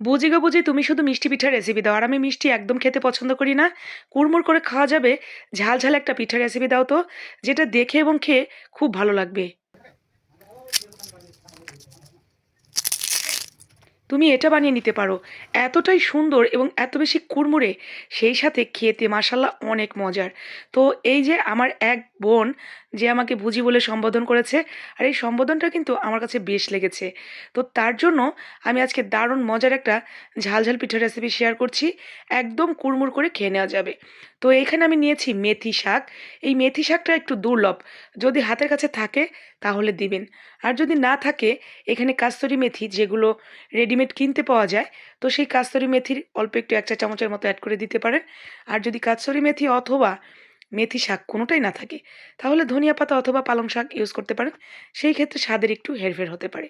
বুঝি গো বুঝি, তুমি শুধু মিষ্টি পিঠার রেসিপি দাও। আর আমি মিষ্টি একদম খেতে পছন্দ করি না। কুড়মুড় করে খাওয়া যাবে, ঝাল ঝাল একটা পিঠার রেসিপি দাও তো, যেটা দেখে এবং খেয়ে খুব ভালো লাগবে। তুমি এটা বানিয়ে নিতে পারো। এতটাই সুন্দর এবং এত বেশি কুড়মুড়ে, সেই সাথে খেতে মাসাল্লাহ অনেক মজার। তো এই যে আমার এক বোন যে আমাকে বুঝি বলে সম্বোধন করেছে। আর এই সম্বোধনটা কিন্তু আমার কাছে বেশ লেগেছে। তো তার জন্য আমি আজকে দারুণ মজার একটা ঝাল ঝাল পিঠার রেসিপি শেয়ার করছি। একদম কুড়মুড় করে খেয়ে নেওয়া যাবে। তো এখানে আমি নিয়েছি মেথি শাক। এই মেথি শাকটা একটু দুর্লভ। যদি হাতের কাছে থাকে তাহলে দিবেন। আর যদি না থাকে, এখানে কাস্তরি মেথি যেগুলো রেডিমেড কিনতে পাওয়া যায়, তো সেই কাস্তরি মেথির অল্প একটু এক চা চামচের মতো অ্যাড করে দিতে পারেন। আর যদি কাস্তরি মেথি অথবা মেথি শাক কোনোটাই না থাকে। তাহলে ধনিয়া পাতা অথবা পালং শাক ইউজ করতে পারেন। সেই ক্ষেত্রে স্বাদের একটু হেরফের হতে পারে।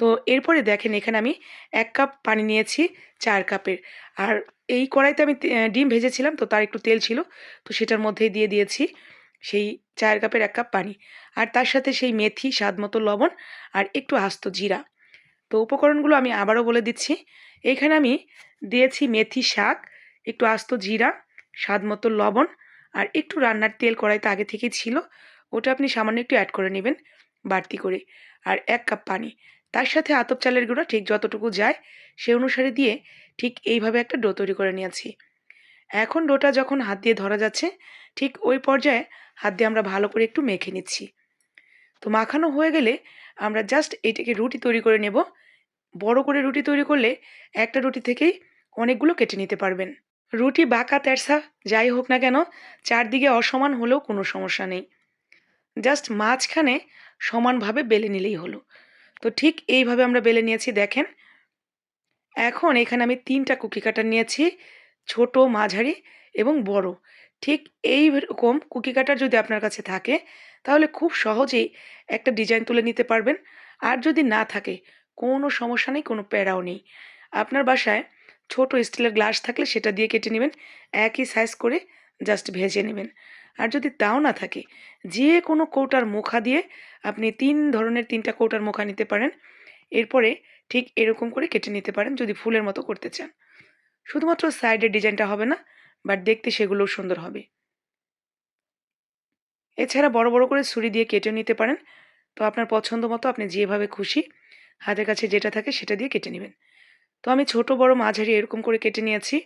তো এরপরে দেখেন, এখানে আমি এক কাপ পানি নিয়েছি চার কাপের। আর এই কড়াইতে আমি ডিম ভেজেছিলাম, তো তার একটু তেল ছিল। তো সেটার মধ্যেই দিয়ে দিয়েছি সেই চার কাপের এক কাপ পানি। আর তার সাথে সেই মেথি, স্বাদ মতো লবণ আর একটু আস্ত জিরা। তো উপকরণগুলো আমি আবারও বলে দিচ্ছি। এইখানে আমি দিয়েছি মেথি শাক, একটু আস্ত জিরা, স্বাদ মতো লবণ আর একটু রান্নার তেল কড়াইতে আগে থেকেই ছিল, ওটা আপনি সামান্য একটু অ্যাড করে নেবেন বাড়তি করে। আর এক কাপ পানি, তার সাথে আতপ চালের গুঁড়ো ঠিক যতটুকু যায় সে অনুসারে দিয়ে ঠিক এইভাবে একটা ডো তৈরি করে নিয়েছি। এখন ডোটা যখন হাত দিয়ে ধরা যাচ্ছে, ঠিক ওই পর্যায়ে হাত দিয়ে আমরা ভালো করে একটু মেখে নিচ্ছি। তো মাখানো হয়ে গেলে আমরা জাস্ট এটাকে রুটি তৈরি করে নেব। বড় করে রুটি তৈরি করলে একটা রুটি থেকেই অনেকগুলো কেটে নিতে পারবেন। রুটি বাঁকা তেরসা, যাই হোক না কেন, চারদিকে অসমান হলেও কোনো সমস্যা নেই। জাস্ট মাঝখানে সমানভাবে বেলে নিলেই হলো। তো ঠিক এইভাবে আমরা বেলে নিয়েছি, দেখেন। এখন এখানে আমি তিনটা কুকি কাটার নিয়েছি, ছোট, মাঝারি এবং বড়। ঠিক এই রকম কুকি কাটার যদি আপনার কাছে থাকে, তাহলে খুব সহজেই একটা ডিজাইন তুলে নিতে পারবেন। আর যদি না থাকে, কোনো সমস্যা নেই, কোনো প্যারাও নেই। আপনার বাসায় ছোট স্টিলের গ্লাস থাকলে সেটা দিয়ে কেটে নেবেন, একই সাইজ করে জাস্ট ভেজে নেবেন। আর যদি তাও না থাকে, যে কোনো কৌটার মুখা দিয়ে আপনি তিন ধরনের, তিনটা কৌটার মুখা নিতে পারেন। এরপরে ঠিক এরকম করে কেটে নিতে পারেন যদি ফুলের মতো করতে চান। শুধুমাত্র সাইডের ডিজাইনটা হবে না বাট দেখতে সেগুলোও সুন্দর হবে। এছাড়া বড় বড় করে ছুরি দিয়ে কেটে নিতে পারেন। তো আপনার পছন্দ মতো আপনি যেভাবে খুশি, হাতের কাছে যেটা থাকে সেটা দিয়ে কেটে নেবেন। তো আমি ছোট, বড় মাঝারি এরকম করে কেটে নিয়েছি।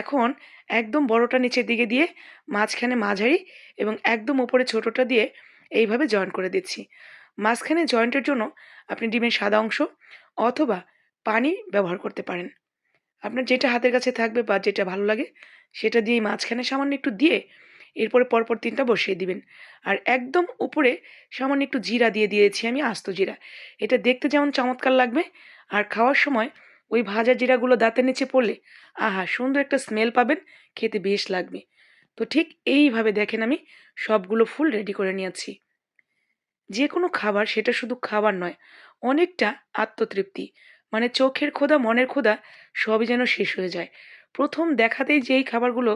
এখন একদম বড়টা নিচের দিকে দিয়ে মাঝখানে মাঝারি এবং একদম উপরে ছোটটা দিয়ে এইভাবে জয়েন করে দিচ্ছি। মাঝখানে জয়েন্টের জন্য আপনি ডিমের সাদা অংশ অথবা পানি ব্যবহার করতে পারেন। আপনার যেটা হাতের কাছে থাকবে বা যেটা ভালো লাগে সেটা দিয়ে মাঝখানে সামান্য একটু দিয়ে এরপরে পরপর তিনটা বসিয়ে দিবেন। আর একদম উপরে সামান্য একটু জিরা দিয়ে দিয়েছি আমি আস্ত জিরা। এটা দেখতে যেমন চমৎকার লাগবে। আর খাওয়ার সময় ওই ভাজা জিরাগুলো দাঁতের নিচে পড়লে, আহা, সুন্দর একটা স্মেল পাবেন, খেতে বেশ লাগবে। তো ঠিক এইভাবে দেখেন আমি সবগুলো ফুল রেডি করে নিয়েছি। যে কোনো খাবার সেটা শুধু খাবার নয়, অনেকটা আত্মতৃপ্তি। মানে চোখের ক্ষুধা মনের ক্ষুধা সবই যেন শেষ হয়ে যায়। প্রথম দেখাতেই যেই খাবারগুলো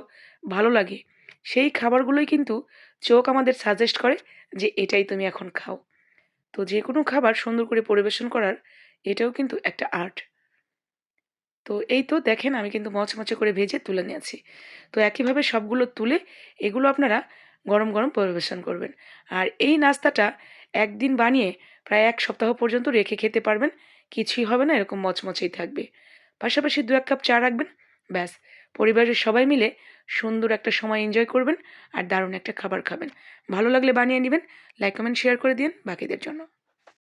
ভালো লাগে, সেই খাবারগুলোই কিন্তু চোখ আমাদের সাজেস্ট করে যে এটাই তুমি এখন খাও। তো যে কোনো খাবার সুন্দর করে পরিবেশন করার, এটাও কিন্তু একটা আর্ট তো এই তো দেখেন আমি কিন্তু মচমচে করে ভেজে তুলে নিয়েছি। তো একইভাবে সবগুলো তুলে এগুলো আপনারা গরম গরম পরিবেশন করবেন। আর এই নাস্তাটা একদিন বানিয়ে প্রায় এক সপ্তাহ পর্যন্ত রেখে খেতে পারবেন, কিছুই হবে না, এরকম মচমচেই থাকবে। পাশাপাশি দু এক কাপ চা রাখবেন, ব্যাস। পরিবারের সবাই মিলে সুন্দর একটা সময় এনজয় করবেন আর দারুণ একটা খাবার খাবেন। ভালো লাগলে বানিয়ে নেবেন লাইক কমেন্ট শেয়ার করে দিন বাকিদের জন্য।